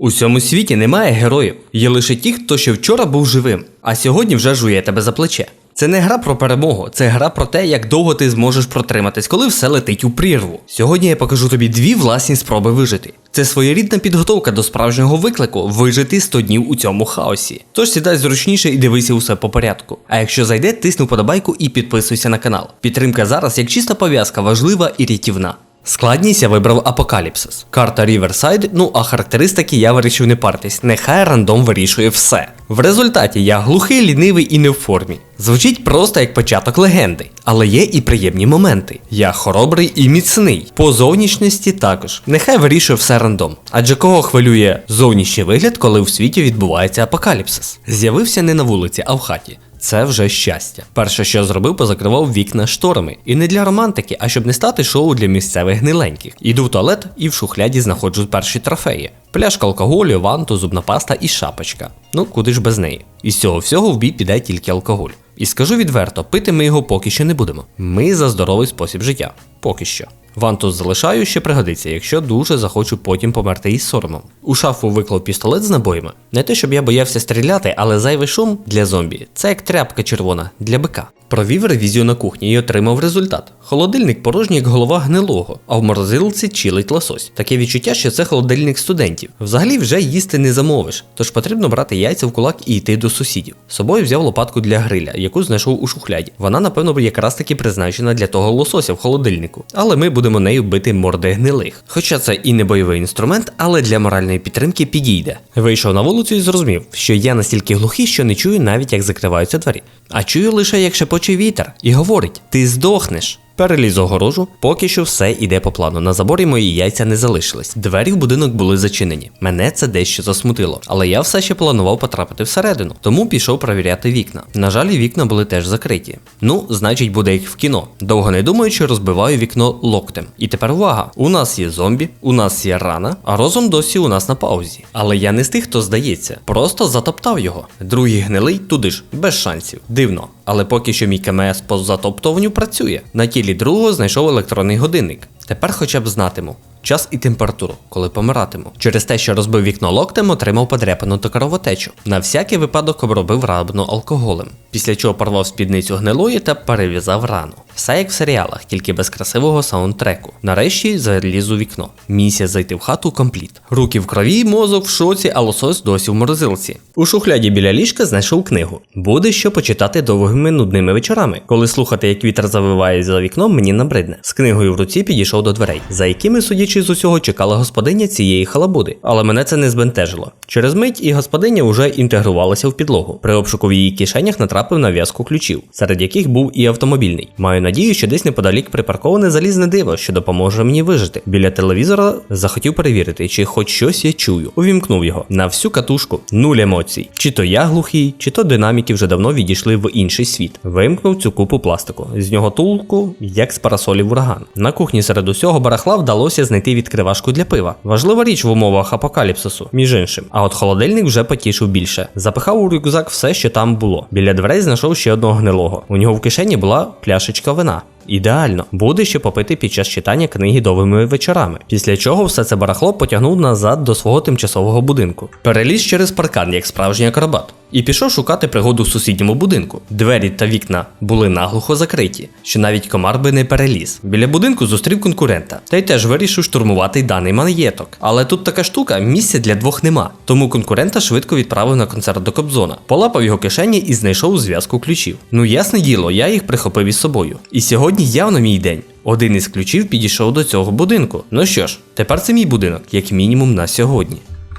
У цьому світі немає героїв, є лише ті, хто ще вчора був живим, а сьогодні вже жує тебе за плече. Це не гра про перемогу, це гра про те, як довго ти зможеш протриматись, коли все летить у прірву. Сьогодні я покажу тобі дві власні спроби вижити. Це своєрідна підготовка до справжнього виклику вижити 100 днів у цьому хаосі. Тож сідай зручніше і дивися усе по порядку. А якщо зайде, тисни вподобайку і підписуйся на канал. Підтримка зараз як чиста пов'язка важлива і рятівна. Складність я вибрав Апокаліпсис. Карта Ріверсайд, ну а характеристики я вирішив не партись. Нехай рандом вирішує все. В результаті я глухий, лінивий і не в формі. Звучить просто як початок легенди, але є і приємні моменти. Я хоробрий і міцний. По зовнішності також. Нехай вирішує все рандом. Адже кого хвилює зовнішній вигляд, коли в світі відбувається апокаліпсис? З'явився не на вулиці, а в хаті. Це вже щастя. Перше, що зробив, позакривав вікна шторами. І не для романтики, а щоб не стати шоу для місцевих гниленьких. Іду в туалет і в шухляді знаходжу перші трофеї. Пляшка алкоголю, ванту, зубна паста і шапочка. Ну, куди ж без неї. І з цього всього в бій піде тільки алкоголь. І скажу відверто, пити ми його поки що не будемо. Ми за здоровий спосіб життя. Поки що. Вантус залишаю, ще пригодиться, якщо дуже захочу потім померти із соромом. У шафу виклав пістолет з набоями. Не те, щоб я боявся стріляти, але зайвий шум для зомбі це як тряпка червона для бика. Провів ревізію на кухні і отримав результат. Холодильник порожній, як голова гнилого, а в морозилці чилить лосось. Таке відчуття, що це холодильник студентів. Взагалі вже їсти не замовиш, тож потрібно брати яйця в кулак і йти до сусідів. З собою взяв лопатку для гриля, яку знайшов у шухляді. Вона, напевно, якраз таки призначена для того лосося в холодильнику. Але ми будемо нею бити морди гнилих. Хоча це і не бойовий інструмент, але для моральної підтримки підійде. Вийшов на вулицю і зрозумів, що я настільки глухий, що не чую навіть як закриваються двері. А чую лише як шепоче вітер, і говорить: ти здохнеш. Переліз огорожу, поки що все іде по плану. На заборі мої яйця не залишились. Двері в будинок були зачинені. Мене це дещо засмутило, але я все ще планував потрапити всередину, тому пішов перевіряти вікна. На жаль, вікна були теж закриті. Ну, значить, буде як в кіно. Довго не думаючи, розбиваю вікно локтем. І тепер увага: у нас є зомбі, у нас є рана, а розум досі у нас на паузі. Але я не з тих, хто здається, просто затоптав його. Другий гнилий туди ж, без шансів. Дивно. Але поки що мій КМС по затоптуванню працює. На тілі другого знайшов електронний годинник. Тепер хоча б знатиму. Час і температуру, коли помиратиму. Через те, що розбив вікно локтем, отримав подряпану та кровотечу. На всякий випадок обробив рану алкоголем, після чого порвав спідницю гнилої та перев'язав рану. Все як в серіалах, тільки без красивого саундтреку. Нарешті заліз у вікно. Місія зайти в хату компліт. Руки в крові, мозок в шоці, а лосось досі в морозилці. У шухляді біля ліжка знайшов книгу. Буде що почитати довгими нудними вечорами. Коли слухати, як вітер завиває за вікном, мені набридне. З книгою в руці підійшов до дверей, за якими, судячи з усього, чекала господиня цієї халабуди. Але мене це не збентежило. Через мить і господиня вже інтегрувалася в підлогу. При обшуку в її кишенях натрапив на в'язку ключів, серед яких був і автомобільний. Маю надію, що десь неподалік припарковане залізне диво, що допоможе мені вижити. Біля телевізора захотів перевірити, чи хоч щось я чую. Увімкнув його на всю катушку, нуль емоцій. Чи то я глухий, чи то динаміки вже давно відійшли в інший світ. Вимкнув цю купу пластику. З нього тулку, як з парасолів ураган. На кухні серед усього барахла вдалося знайти відкривашку для пива. Важлива річ в умовах апокаліпсису, між іншим. А от холодильник вже потішив більше. Запихав у рюкзак все, що там було. Біля дверей знайшов ще одного гнилого. У нього в кишені була пляшечка вина. Ідеально, буде ще попити під час читання книги довгими вечорами. Після чого все це барахло потягнув назад до свого тимчасового будинку. Переліз через паркан, як справжній акробат. І пішов шукати пригоду в сусідньому будинку. Двері та вікна були наглухо закриті, що навіть комар би не переліз. Біля будинку зустрів конкурента, та й теж вирішив штурмувати даний маєток. Але тут така штука, місця для двох нема. Тому конкурента швидко відправив на концерт до Кобзона, полапав його кишені і знайшов зв'язку ключів. Ну ясне діло, я їх прихопив із собою. І сьогодні явно мій день. Один із ключів підійшов до цього будинку. Ну що ж, тепер це мій будинок, як мінімум на сьогодні.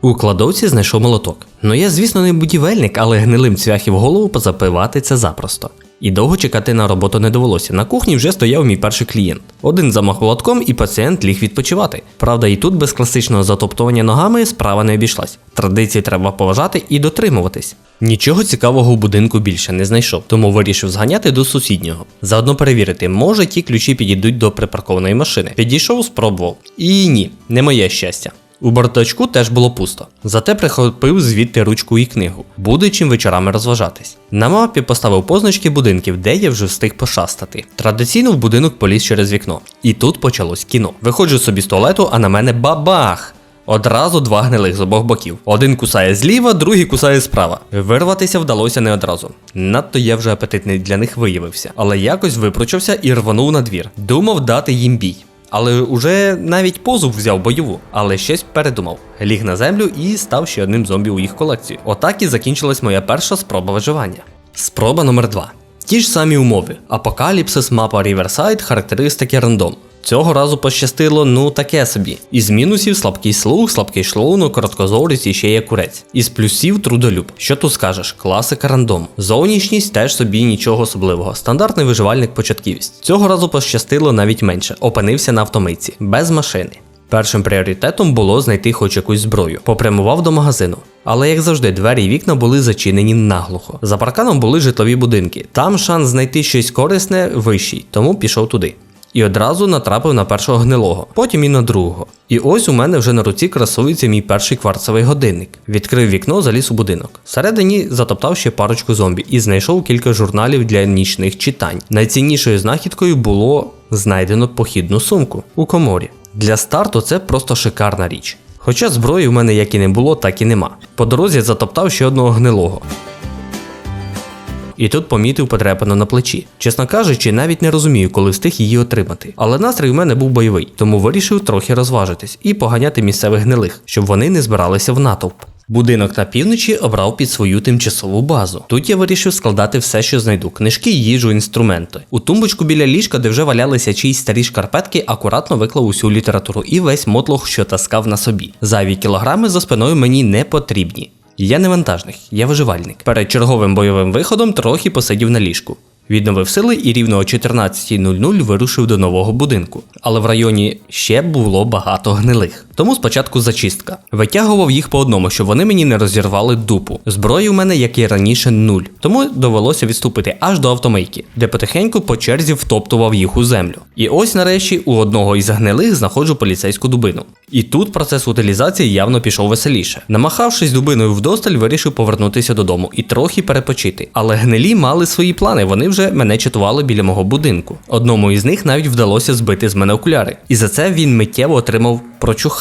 У кладовці знайшов молоток. Ну я, звісно, не будівельник, але гнилим цвяхів голову позапивати це запросто. І довго чекати на роботу не довелося. На кухні вже стояв мій перший клієнт. Один замах молотком, і пацієнт ліг відпочивати. Правда, і тут без класичного затоптування ногами справа не обійшлась. Традиції треба поважати і дотримуватись. Нічого цікавого у будинку більше не знайшов, тому вирішив зганяти до сусіднього. Заодно перевірити, може ті ключі підійдуть до припаркованої машини. Підійшов, спробував. І ні, не моє щастя. У бардачку теж було пусто. Зате прихопив звідти ручку і книгу. Буде чим вечорами розважатись. На мапі поставив позначки будинків, де я вже встиг пошастати. Традиційно в будинок поліз через вікно. І тут почалось кіно. Виходжу собі з туалету, а на мене бабах! Одразу два гнилих з обох боків. Один кусає зліва, другий кусає справа. Вирватися вдалося не одразу. Надто я вже апетитний для них виявився. Але якось випручався і рванув на двір. Думав дати їм бій. Але уже навіть позу взяв бойову, але щось передумав. Ліг на землю і став ще одним зомбі у їх колекції. Отак і закінчилась моя перша спроба виживання. Спроба номер 2 Ті ж самі умови: апокаліпсис, мапа Ріверсайд, характеристики рандом. Цього разу пощастило, ну таке собі. Із мінусів слабкий слух, слабкий шлунок, короткозорість і ще є курець. Із плюсів трудолюб. Що тут скажеш? Класика рандом. Зовнішність теж собі нічого особливого. Стандартний виживальник початківість. Цього разу пощастило навіть менше. Опинився на автомийці, без машини. Першим пріоритетом було знайти хоч якусь зброю. Попрямував до магазину. Але як завжди, двері і вікна були зачинені наглухо. За парканом були житлові будинки. Там шанс знайти щось корисне вищий, тому пішов туди. І одразу натрапив на першого гнилого, потім і на другого. І ось у мене вже на руці красується мій перший кварцевий годинник. Відкрив вікно, заліз у будинок. Всередині затоптав ще парочку зомбі і знайшов кілька журналів для нічних читань. Найціннішою знахідкою було знайдено похідну сумку у коморі. Для старту це просто шикарна річ. Хоча зброї в мене як і не було, так і нема. По дорозі затоптав ще одного гнилого. І тут помітив потрепану на плечі. Чесно кажучи, навіть не розумію, коли встиг її отримати. Але настрій у мене був бойовий, тому вирішив трохи розважитись і поганяти місцевих гнилих, щоб вони не збиралися в натовп. Будинок на півночі обрав під свою тимчасову базу. Тут я вирішив складати все, що знайду: книжки, їжу, інструменти. У тумбочку біля ліжка, де вже валялися чиїсь старі шкарпетки, акуратно виклав усю літературу і весь мотлох, що таскав на собі. Зайві кілограми за спиною мені не потрібні. Я не вантажник, я виживальник. Перед черговим бойовим виходом трохи посидів на ліжку. Відновив сили і рівно о 14.00 вирушив до нового будинку. Але в районі ще було багато гнилих. Тому спочатку зачистка. Витягував їх по одному, щоб вони мені не розірвали дупу. Зброї у мене, як і раніше, нуль. Тому довелося відступити аж до автомийки, де потихеньку по черзі втоптував їх у землю. І ось нарешті у одного із гнилих знаходжу поліцейську дубину. І тут процес утилізації явно пішов веселіше. Намахавшись дубиною вдосталь, вирішив повернутися додому і трохи перепочити. Але гнилі мали свої плани, вони вже мене чатували біля мого будинку. Одному із них навіть вдалося збити з мене окуляри. І за це він миттєво отримав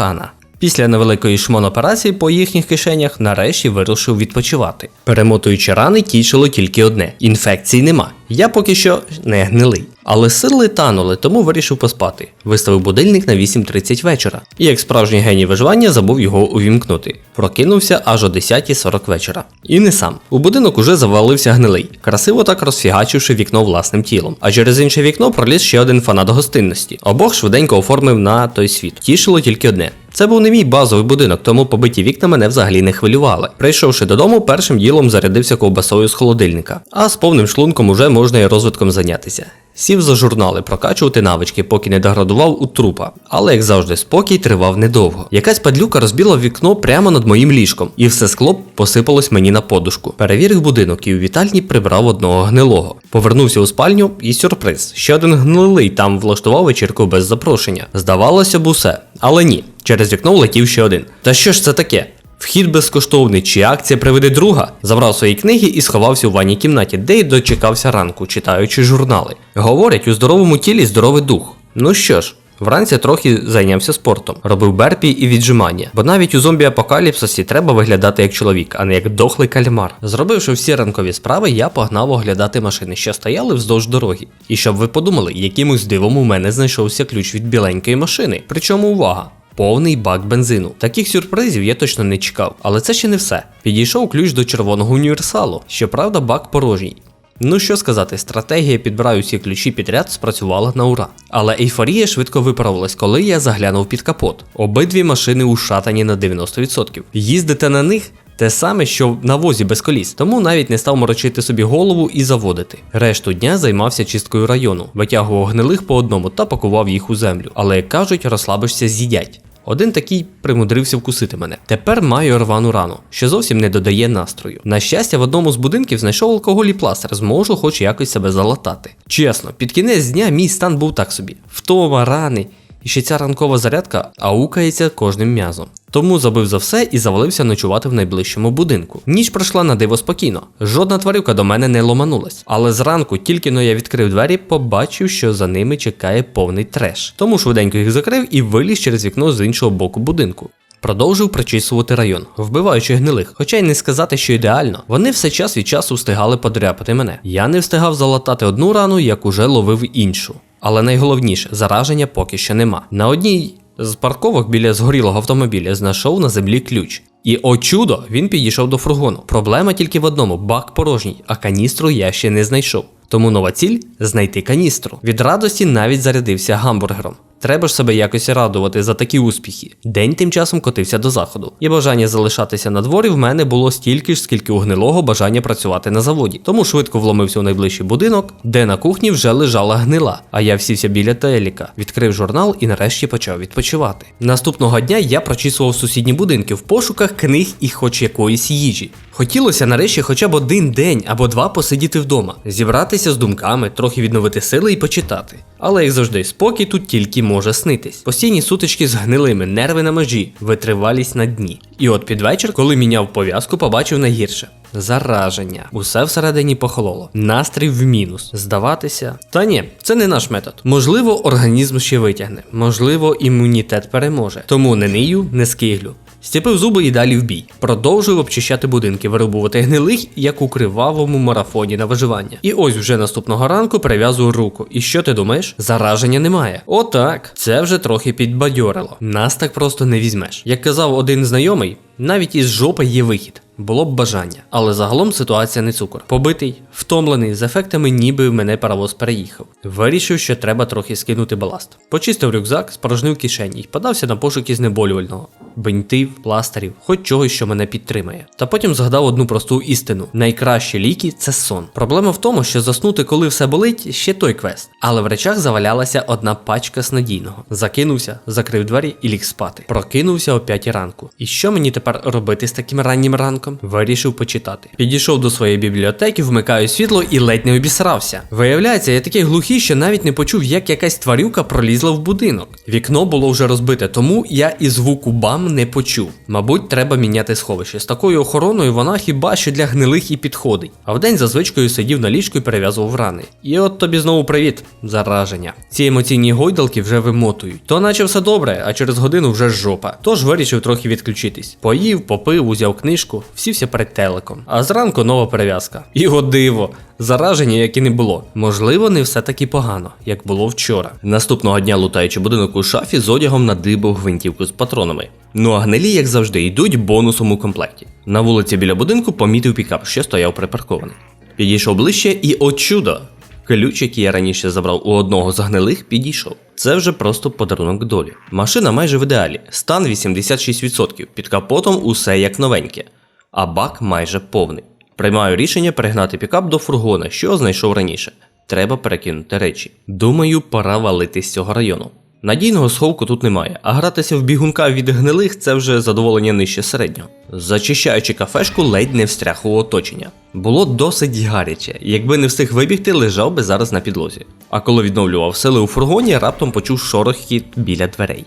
прочухана. Після невеликої шмон-операції по їхніх кишенях нарешті вирушив відпочивати. Перемотуючи рани, тішило тільки одне: інфекцій нема. Я поки що не гнилий. Але сили танули, тому вирішив поспати. Виставив будильник на 8.30 вечора. І як справжній геній виживання забув його увімкнути. Прокинувся аж о 10.40 вечора. І не сам. У будинок уже завалився гнилий, красиво так розфігачивши вікно власним тілом. А через інше вікно проліз ще один фанат гостинності. Обох швиденько оформив на той світ. Тішило тільки одне. Це був не мій базовий будинок, тому побиті вікна мене взагалі не хвилювали. Прийшовши додому, першим ділом зарядився ковбасою з холодильника, а з повним шлунком уже можна і розвитком зайнятися. Сів за журнали прокачувати навички, поки не деградував у трупа. Але, як завжди, спокій тривав недовго. Якась падлюка розбила вікно прямо над моїм ліжком, і все скло посипалось мені на подушку. Перевірив будинок і у вітальні прибрав одного гнилого. Повернувся у спальню і сюрприз. Ще один гнилий там влаштував вечірку без запрошення. Здавалося б, усе. Але ні. Через вікно влетів ще один. Та що ж це таке? Вхід безкоштовний, чи акція приведе друга, забрав свої книги і сховався у ванній кімнаті, де й дочекався ранку, читаючи журнали. Говорять, у здоровому тілі здоровий дух. Ну що ж. Вранці трохи зайнявся спортом, робив берпі і віджимання, бо навіть у зомбі апокаліпсисі треба виглядати як чоловік, а не як дохлий кальмар. Зробивши всі ранкові справи, я погнав оглядати машини, що стояли вздовж дороги. І щоб ви подумали, якимось дивом у мене знайшовся ключ від біленької машини. Причому увага! Повний бак бензину. Таких сюрпризів я точно не чекав, але це ще не все. Підійшов ключ до червоного універсалу. Щоправда, бак порожній. Ну що сказати, стратегія підбираю всі ключі підряд спрацювала на ура. Але ейфорія швидко виправилась, коли я заглянув під капот. Обидві машини ушатані на 90%. Їздити на них. Те саме, що на возі без коліс, тому навіть не став морочити собі голову і заводити. Решту дня займався чисткою району, витягував гнилих по одному та пакував їх у землю. Але як кажуть, розслабишся з'їдять. Один такий примудрився вкусити мене. Тепер маю рвану рану, що зовсім не додає настрою. На щастя, в одному з будинків знайшов алкоголь і пластир, зможу хоч якось себе залатати. Чесно, під кінець дня мій стан був так собі: втома, рани. І ще ця ранкова зарядка аукається кожним м'язом. Тому забив за все і завалився ночувати в найближчому будинку. Ніч пройшла на диво спокійно. Жодна тварюка до мене не ломанулась. Але зранку, тільки но я відкрив двері, побачив, що за ними чекає повний треш. Тому швиденько їх закрив і виліз через вікно з іншого боку будинку. Продовжив прочісувати район, вбиваючи гнилих, хоча й не сказати, що ідеально. Вони все час від часу встигали подряпати мене. Я не встигав залатати одну рану, як уже ловив іншу. Але найголовніше, зараження поки що нема. На одній з парковок біля згорілого автомобіля знайшов на землі ключ. І о чудо, він підійшов до фургону. Проблема тільки в одному: бак порожній, а каністру я ще не знайшов. Тому нова ціль знайти каністру. Від радості навіть зарядився гамбургером. Треба ж себе якось радувати за такі успіхи. День тим часом котився до заходу, і бажання залишатися на дворі в мене було стільки ж, скільки у гнилого бажання працювати на заводі. Тому швидко вломився у найближчий будинок, де на кухні вже лежала гнила. А я всівся біля теліка, відкрив журнал і нарешті почав відпочивати. Наступного дня я прочісував сусідні будинки в пошуках книг і хоч якоїсь їжі. Хотілося нарешті хоча б один день або два посидіти вдома, зібратися з думками, трохи відновити сили і почитати. Але як завжди, спокій тут тільки може снитись. Постійні сутички з гнилими, нерви на межі, витривалість на дні. І от під вечір, коли міняв пов'язку, побачив найгірше. Зараження. Усе всередині похололо. Настрій в мінус. Здаватися. Та ні, це не наш метод. Можливо, організм ще витягне, можливо, імунітет переможе. Тому не нию, не скиглю. Стіпив зуби і далі в бій. Продовжив обчищати будинки, вирубувати гнилих, як у кривавому марафоні на виживання. І ось вже наступного ранку перев'язую руку. І що ти думаєш? Зараження немає. Отак, це вже трохи підбадьорило. Нас так просто не візьмеш. Як казав один знайомий, навіть із жопи є вихід. Було б бажання, але загалом ситуація не цукор. Побитий, втомлений, з ефектами, ніби в мене паровоз переїхав. Вирішив, що треба трохи скинути баласт. Почистив рюкзак, спорожнив кишені і подався на пошуки знеболювального. Бинтів, пластирів, хоч чогось, що мене підтримає. Та потім згадав одну просту істину: найкращі ліки це сон. Проблема в тому, що заснути, коли все болить, ще той квест. Але в речах завалялася одна пачка снадійного. Закинувся, закрив двері і ліг спати. Прокинувся о 5 ранку. І що мені тепер робити з таким раннім ранком? Вирішив почитати. Підійшов до своєї бібліотеки, вмикаю світло і ледь не обісрався. Виявляється, я такий глухий, що навіть не почув, як якась тварюка пролізла в будинок. Вікно було вже розбите, тому я і звуку бам не почув. Мабуть, треба міняти сховище. З такою охороною вона хіба що для гнилих і підходить. А вдень за звичкою сидів на ліжку і перев'язував рани. І от тобі знову привіт, зараження. Ці емоційні гойдалки вже вимотують. То наче все добре, а через годину вже жопа. Тож вирішив трохи відключитись. Поїв, попив, узяв книжку, всівся перед телеком. А зранку нова перев'язка. І о диво, зараження, як і не було. Можливо, не все таки погано, як було вчора. Наступного дня лутаючи будинок у шафі з одягом надибав гвинтівку з патронами. Ну а гнилі, як завжди, йдуть бонусом у комплекті. На вулиці біля будинку помітив пікап, що стояв припаркований. Підійшов ближче і от чудо! Ключ, який я раніше забрав у одного з гнилих, підійшов. Це вже просто подарунок долі. Машина майже в ідеалі, стан 86%, під капотом усе як новеньке, а бак майже повний. Приймаю рішення перегнати пікап до фургона, що знайшов раніше. Треба перекинути речі. Думаю, пора валити з цього району. Надійного сховку тут немає, а гратися в бігунка від гнилих це вже задоволення нижче середнього. Зачищаючи кафешку, ледь не встряг у оточення. Було досить гаряче, якби не встиг вибігти, лежав би зараз на підлозі. А коли відновлював сили у фургоні, раптом почув шорохіт біля дверей.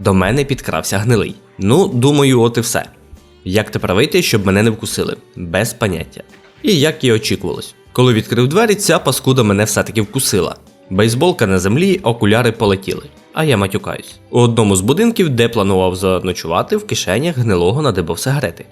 До мене підкрався гнилий. Ну, думаю, от і все. Як тепер вийти, щоб мене не вкусили? Без поняття. І як і очікувалось. Коли відкрив двері, ця паскуда мене все-таки вкусила. Бейсболка на землі, окуляри полетіли. А я матюкаюсь. У одному з будинків, де планував заночувати, в кишенях гнилого надибав сигарети.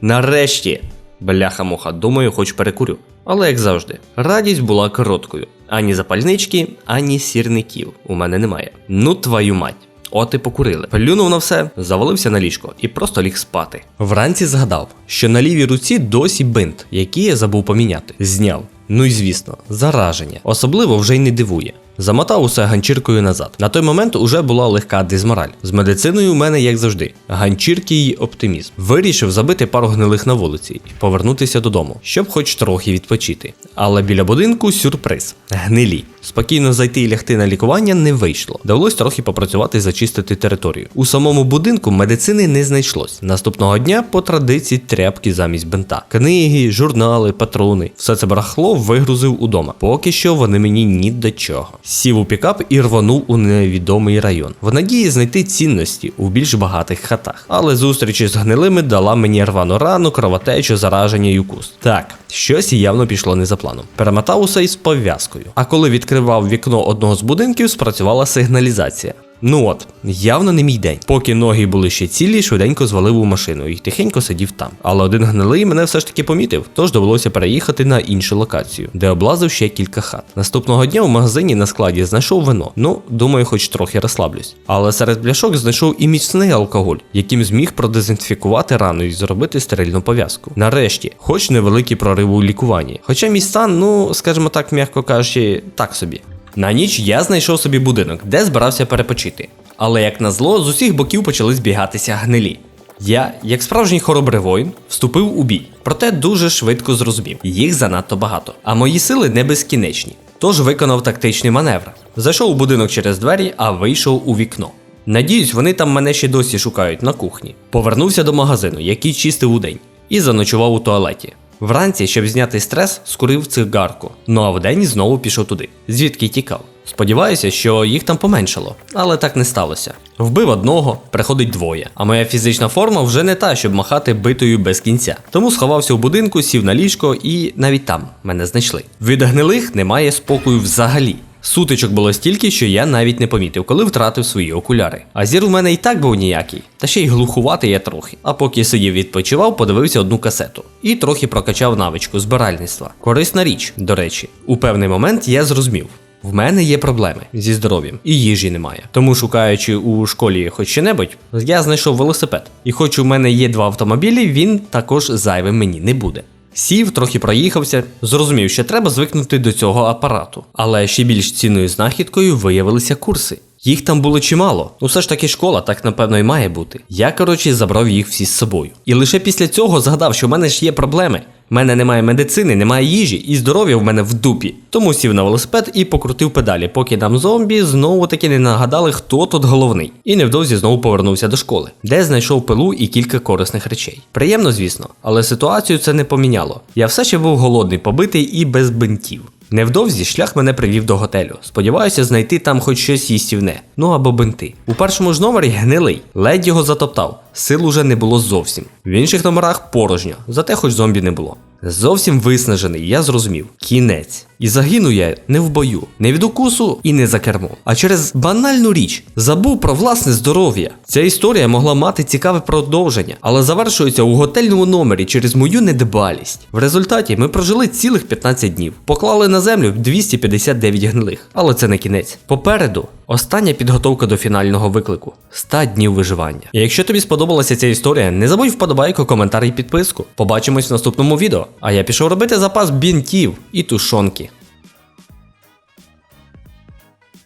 Нарешті! Бляха-муха, думаю, хоч перекурю. Але як завжди, радість була короткою. Ані запальнички, ані сірників у мене немає. Ну твою мать. От і покурили. Плюнув на все, завалився на ліжко і просто ліг спати. Вранці згадав, що на лівій руці досі бинт, який я забув поміняти. Зняв. Ну і звісно, зараження. Особливо вже й не дивує. Замотав усе ганчіркою назад. На той момент уже була легка дизмораль. З медициною у мене, як завжди, ганчірки й оптимізм. Вирішив забити пару гнилих на вулиці і повернутися додому, щоб хоч трохи відпочити. Але біля будинку сюрприз гнилі. Спокійно зайти і лягти на лікування не вийшло. Довелось трохи попрацювати і зачистити територію. У самому будинку медицини не знайшлось. Наступного дня по традиції тряпки замість бинта. Книги, журнали, патрони. Все це барахло вигрузив удома. Поки що вони мені ні до чого. Сів у пікап і рвонув у невідомий район. В надії знайти цінності у більш багатих хатах. Але зустріч з гнилими дала мені рвану рану, кровотечу, зараження й укус. Так, щось явно пішло не за планом. Перемотав усе із пов'язкою. А коли відкривав вікно одного з будинків, спрацювала сигналізація. Ну от, явно не мій день. Поки ноги були ще цілі, швиденько звалив у машину і тихенько сидів там. Але один гнилий мене все ж таки помітив, тож довелося переїхати на іншу локацію, де облазив ще кілька хат. Наступного дня в магазині на складі знайшов вино. Ну, думаю, хоч трохи розслаблюсь. Але серед пляшок знайшов і міцний алкоголь, яким зміг продезінфікувати рану і зробити стерильну пов'язку. Нарешті, хоч невеликий прорив у лікуванні. Хоча мій стан, ну скажімо так, м'яко кажучи, так собі. На ніч я знайшов собі будинок, де збирався перепочити. Але як назло, з усіх боків почали збігатися гнилі. Я, як справжній хоробрий воїн, вступив у бій, проте дуже швидко зрозумів, їх занадто багато, а мої сили не безкінечні. Тож виконав тактичний маневр. Зайшов у будинок через двері, а вийшов у вікно. Надіюсь, вони там мене ще досі шукають на кухні. Повернувся до магазину, який чистив удень, і заночував у туалеті. Вранці, щоб зняти стрес, скурив цигарку. Ну а вдень знову пішов туди, звідки тікав. Сподіваюся, що їх там поменшало, але так не сталося. Вбив одного, приходить двоє, а моя фізична форма вже не та, щоб махати битою без кінця. Тому сховався у будинку, сів на ліжко і навіть там мене знайшли. Від гнилих немає спокою взагалі. Сутичок було стільки, що я навіть не помітив, коли втратив свої окуляри. А зір у мене і так був ніякий, та ще й глухуватий я трохи. А поки сидів відпочивав, подивився одну касету і трохи прокачав навичку збиральництва. Корисна річ, до речі. У певний момент я зрозумів. В мене є проблеми зі здоров'ям і їжі немає. Тому, шукаючи у школі хоч що-небудь, я знайшов велосипед. І хоч у мене є два автомобілі, він також зайвим мені не буде. Сів, трохи проїхався, зрозумів, що треба звикнути до цього апарату. Але ще більш цінною знахідкою виявилися курси. Їх там було чимало. Ну все ж таки школа, так напевно і має бути. Я, коротше, забрав їх всі з собою. І лише після цього згадав, що в мене ж є проблеми. В мене немає медицини, немає їжі, і здоров'я в мене в дупі. Тому сів на велосипед і покрутив педалі, поки нам зомбі знову таки не нагадали, хто тут головний. І невдовзі знову повернувся до школи, де знайшов пилу і кілька корисних речей. Приємно, звісно, але ситуацію це не поміняло. Я все ще був голодний, побитий і без бинтів. Невдовзі шлях мене привів до готелю. Сподіваюся знайти там хоч щось їстівне, ну або бинти. У першому ж номері гнилий, ледь його затоптав. Сил уже не було зовсім. В інших номерах порожньо, зате хоч зомбі не було. Зовсім виснажений, я зрозумів. Кінець. І загину я не в бою, не від укусу і не за кермо, а через банальну річ забув про власне здоров'я. Ця історія могла мати цікаве продовження, але завершується у готельному номері через мою недбалість. В результаті ми прожили цілих 15 днів, поклали на землю 259 гнилих, але це не кінець. Попереду остання підготовка до фінального виклику 100 днів виживання. І якщо тобі сподобалася ця історія, не забудь вподобайку, коментар і підписку. Побачимось в наступному відео. А я пішов робити запас бінтів і тушонки.